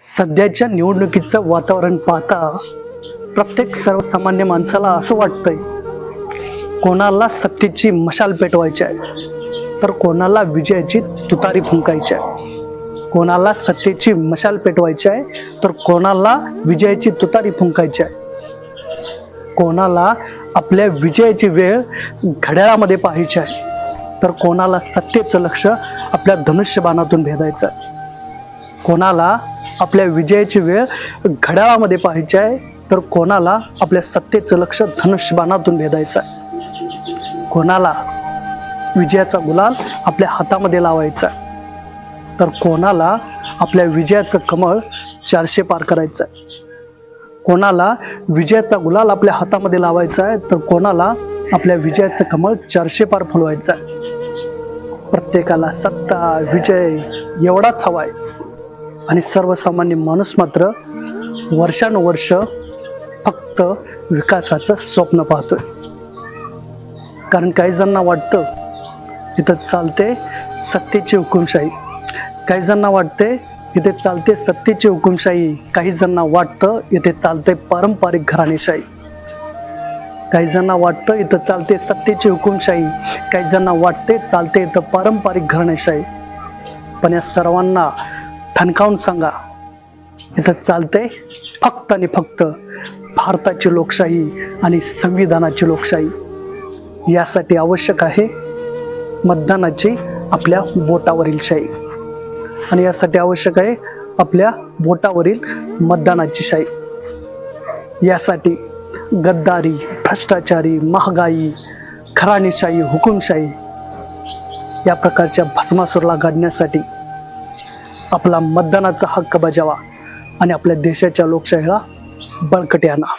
सध्याच्या निवडणुकीचं वातावरण पाहता प्रत्येक सर्वसामान्य माणसाला असं वाटतंय कोणाला सत्तेची मशाल पेटवायची आहे तर कोणाला विजयाची तुतारी फुंकायची आहे. कोणाला सत्तेची मशाल पेटवायची आहे तर कोणाला विजयाची तुतारी फुंकायची आहे. कोणाला आपल्या विजयाची वेळ घड्याळामध्ये पाहायची आहे तर कोणाला सत्तेचं लक्ष आपल्या धनुष्यबाणातून भेदायचं आहे. कोणाला आपल्या विजयाची वेळ घड्याळामध्ये पाहायची आहे तर कोणाला आपल्या सत्तेचं लक्ष धनुष्यबाणातून भेदायचं आहे. कोणाला विजयाचा गुलाल आपल्या हातामध्ये लावायचा आहे. तर कोणाला आपल्या विजयाचं कमळ चारशे पार करायचं आहे. कोणाला विजयाचा गुलाल आपल्या हातामध्ये लावायचा आहे तर कोणाला आपल्या विजयाचं कमळ चारशे पार फुलवायचं आहे. प्रत्येकाला सत्ता विजय एवढाच हवा आहे. आणि सर्वसामान्य माणूस मात्र वर्षानुवर्ष फक्त विकासाचं स्वप्न पाहतोय. कारण काही जणांना वाटतं इथं चालते सत्तेची हुकुमशाही. काही जणांना वाटते इथे चालते सत्तेची हुकुमशाही. काही जणांना वाटतं इथे चालते पारंपरिक घराणेशाही. काही जणांना वाटतं इथं चालते सत्तेची हुकुमशाही. काही जणांना वाटते चालते इथं पारंपरिक घराणेशाही. पण या सर्वांना ठणकावून सांगा. इथं चालते फक्त आणि फक्त भारताची लोकशाही आणि संविधानाची लोकशाही. यासाठी आवश्यक आहे मतदानाची आपल्या बोटावरील शाही आणि यासाठी आवश्यक आहे आपल्या बोटावरील मतदानाची शाही यासाठी गद्दारी भ्रष्टाचारी महागाई खराणीशाही हुकुमशाही या प्रकारच्या भस्मासूरला गाडण्यासाठी आपला मतदानाचा हक्क बजावा आणि आपल्या देशाच्या लोकशाहीला बळकटी आणा.